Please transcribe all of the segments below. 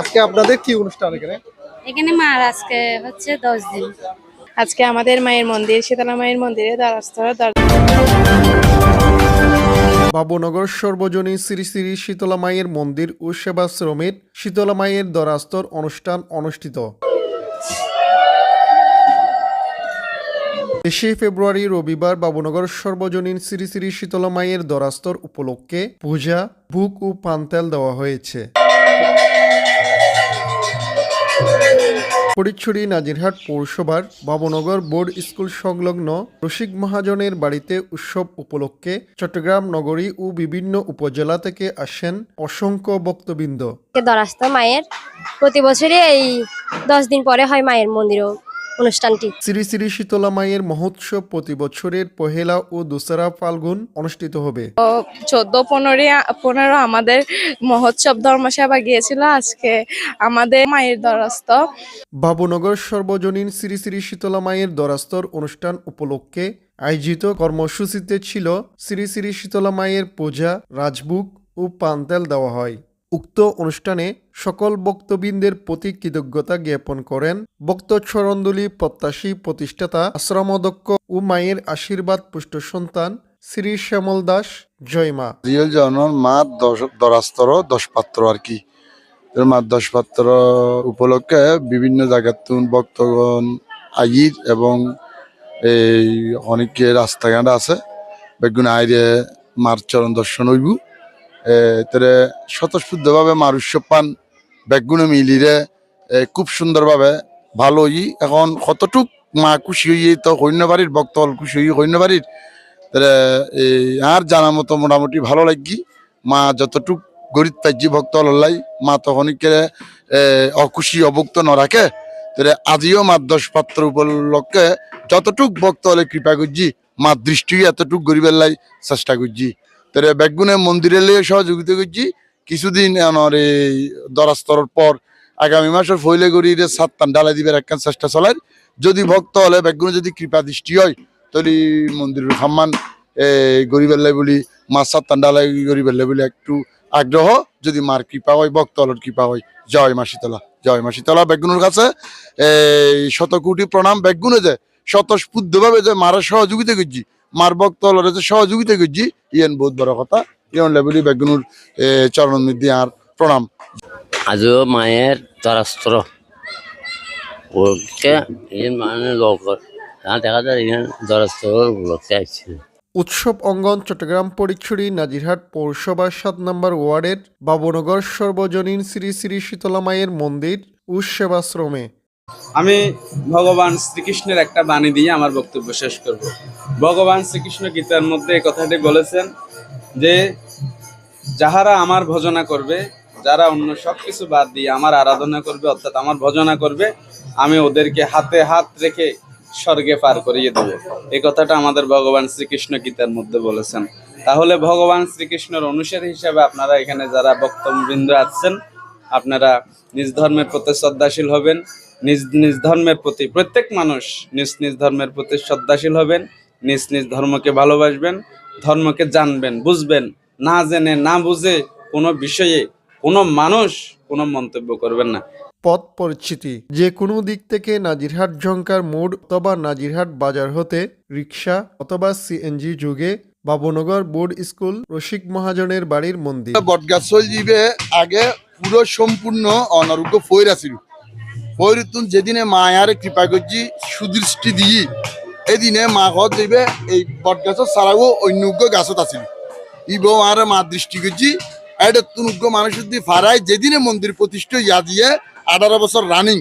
আজকে আপনাদের কি অনুষ্ঠান এখানে? এখানে মার আজকে হচ্ছে দশ দিন। আজকে আমাদের মায়ের মন্দির শীতলা মায়ের মন্দিরে দ্বারস্থ বাবুনগর সর্বজনী শ্রী শ্রী শীতলা মায়ের মন্দির ও সেবাশ্রমের শীতলা মায়ের দরাস্তর অনুষ্ঠান অনুষ্ঠিত। তেইশে ফেব্রুয়ারি রবিবার বাবুনগর সর্বজনীন শ্রী শ্রী শীতলা মায়ের দরাস্তর উপলক্ষে পূজা বুক ও পান্তেল দেওয়া হয়েছে। ফটিকছড়ি নাজিরহাট পৌরসভার বাবনগর বোর্ড স্কুল সংলগ্ন রসিক মহাজনের বাড়িতে উৎসব উপলক্ষে চট্টগ্রাম নগরী ও বিভিন্ন উপজেলা থেকে আসেন অসংখ্য বক্তবৃন্দ দরাস্ত মায়ের। প্রতি বছরই এই দশ দিন পরে হয় মায়ের মন্দির অনুষ্ঠানটি। শ্রী শ্রী শীতলা মায়ের মহোৎসব প্রতি বছরের পহেলা ও দোসরা ফাল্গুন অনুষ্ঠিত হবে। চোদ্দ পনেরো পনেরো আমাদের মহোৎসব ধর্মসভা গিয়েছিল আজকে আমাদের মায়ের দ্বারস্থ। বাবুনগর সর্বজনীন শ্রী শ্রী শীতলা মায়ের দরাস্তর অনুষ্ঠান উপলক্ষে আয়োজিত কর্মসূচিতে ছিল শ্রী শ্রী শীতলা মায়ের পূজা রাজবুক ও পান্তেল দেওয়া হয়। উক্ত অনুষ্ঠানে সকল বক্তবৃন্দের প্রতি কৃতজ্ঞতা জ্ঞাপন করেন বক্ত চরণদুলি প্রত্যাশী প্রতিষ্ঠাতা আশ্রমদক্ষ ও মায়ের আশীর্বাদ পুষ্ট সন্তান শ্রী শ্যামল দাস। জয়মা রিয়েল জনর মার দশ দরাস্তর দশ পাত্র আর কি। মা দশ পাত্র উপলক্ষে বিভিন্ন জায়গার তুন ভক্তগণ আইর এবং এই অনেকে রাস্তাঘাট আছে। বেগুন আইরে মার চরণ দর্শন হইব। তারে স্বতঃস্ফূর্তভাবে মার উৎসব পান বেগুনে মিলিরে খুব সুন্দরভাবে ভালো ই এখন কতটুক মা খুশি হইয়ে তো সৈন্যবাড়ির ভক্ত হল খুশি হই সৈন্যবাড়ির তাহলে এই আর জানা মতো মোটামুটি ভালো লাগি মা যতটুক গরিব পাইজি ভক্ত হলাই মা তখনকে অখুশি অভুক্ত ন রাখে তাহলে আজিও মা দশ পাত্র উপলক্ষে যতটুক ভক্ত হলে কৃপা করছি মা দৃষ্টি এতটুক গরিবের লাই চেষ্টা করছি তাহলে বেগুনে মন্দিরে লিয়ে সহযোগিতা করছি। কিছুদিন আমার এই দরাস্তর পর আগামী মাসের ফইলে গড়িয়ে সাতটান ডালাই দিবার একখান চেষ্টা চলাই যদি ভক্ত হলে বেগুনে যদি কৃপা দৃষ্টি হয়, তাহলে মন্দিরের সম্মান গরিবের লাই বলি, মা সাতটান ডালাই গরিবের লাই বলি একটু আগ্রহ। যদি মার কৃপা হয়, ভক্ত হলের কৃপা হয়, জয় মা শীতলা, জয় মা শীতলা। বেগুনের কাছে এই শত কোটি প্রণাম, বেগুনে যে স্বতঃস্ফূর্তভাবে যে মারা সহযোগিতা করছি মার যে সহযোগিতা করছি ইয়েন বহুত বড় কথা। ইয়ন লেবলি বেগুনুর চরণ মিদি আর প্রণাম। আজও মায়ের ওকে এই মানে লোক দেখা যায় লোককে আসছে উৎসব অঙ্গন চট্টগ্রাম পরিচ্ছড়ি নাজিরহাট পৌরসভার সাত নম্বর ওয়ার্ডের বাবনগর সর্বজনীন শ্রী শ্রী শীতলা মায়ের মন্দির ও সেবাশ্রমে। আমি ভগবান শ্রীকৃষ্ণের একটা বাণী দিয়ে আমার বক্তব্য শেষ করব। ভগবান শ্রীকৃষ্ণ গীতার মধ্যে এই কথাটি বলেছেন যে, যাহারা আমার ভজনা করবে, যারা অন্য সব কিছু বাদ দিয়ে আমার আরাধনা করবে, অর্থাৎ আমার ভজনা করবে, আমি ওদেরকে হাতে হাত রেখে স্বর্গে পার করিয়ে দেবো। এই কথাটা আমাদের ভগবান শ্রীকৃষ্ণ গীতার মধ্যে বলেছেন। তাহলে ভগবান শ্রীকৃষ্ণের অনুসারী হিসাবে আপনারা এখানে যারা বক্তব্যবৃন্দ আছেন, আপনারা নিজ ধর্মের প্রতি শ্রদ্ধাশীল হবেন। নিজ নিজ ধর্মের প্রতি প্রত্যেক মানুষ নিজ নিজ ধর্মের প্রতি শ্রদ্ধাশীল হবেন নিজ নিজ ধর্মকে ভালোবাসবেন ধর্মকে জানবেন বুঝবেন না জেনে না বুঝে কোনো বিষয়ে কোনো মানুষ কোনো মন্তব্য করবেন না। পথ পরিচিতি যে কোনো দিক থেকে নাজিরহাট ঝঙ্কার মোড় অথবা নাজিরহাট বাজার হতে রিক্সা অথবা সিএনজি যুগে বাবুনগর বোর্ড স্কুল রসিক মহাজনের বাড়ির মন্দির। বটগাছল জীবে আগে পুরো সম্পূর্ণ অনারোগ্য ফৈর আছিল। ফৈরতুন যেদিনে মায়ারে কৃপা করছি, সুদৃষ্টি দিয়ে এদিনে মা ঘর দিবে, এই বটগাছ ছাড়াও অন্য গাছত আছিল। ইব আর মা দৃষ্টি করছি এটা তুন উগ্র মানুষের দিয়ে ফারাই যেদিনে মন্দির প্রতিষ্ঠা ইয়া দিয়ে আঠারো বছর রানিং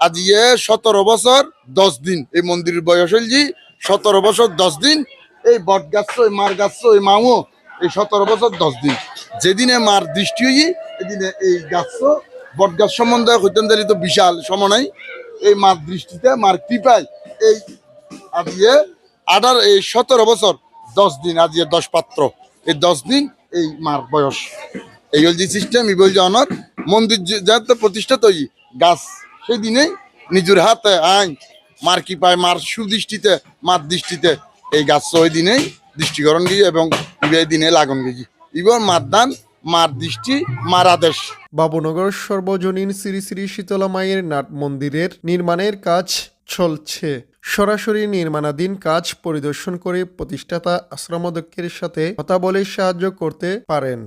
আজিয়ে সতেরো বছর দশ দিন। এই মন্দিরের বয়স হল জি সতেরো বছর দশ দিন। এই বট গাছ এই মার গাছ এই মাও এই সতেরো বছর দশ দিন। যেদিনে মার দৃষ্টি হই, এদিনে এই গাছ বট গাছ সম্বন্ধে হইতেন তো বিশাল সময় এই মার দৃষ্টিতে মার কৃপায় এই আজিয়ে আঠার, এই সতেরো বছর, দশ দিন আজিয়ে দশ পাত্র। এই দশ দিন এই মার বয়স। এই হল যে সিস্টেম এই বল যে অনর মন্দির যাতে প্রতিষ্ঠা তৈরি গাছ, সেই দিনেই নিজের হাতে আইন, মার কি পায় মার সুদৃষ্টিতে, মার দৃষ্টিতে এই গাছ ওই দিনেই দৃষ্টিকরণ গিয়ে এবং দিনে লাগন গিয়ে। ইবর মার দান, মার দৃষ্টি, মার আদেশ। বাবুনগর সর্বজনীন শ্রী শ্রী শীতলা মায়ের নাট মন্দিরের নির্মাণের কাজ চলছে। সরাসরি নির্মাণাধীন কাজ পরিদর্শন করে প্রতিষ্ঠাতা আশ্রমদক্ষের সাথে কথা বলে সাহায্য করতে পারেন।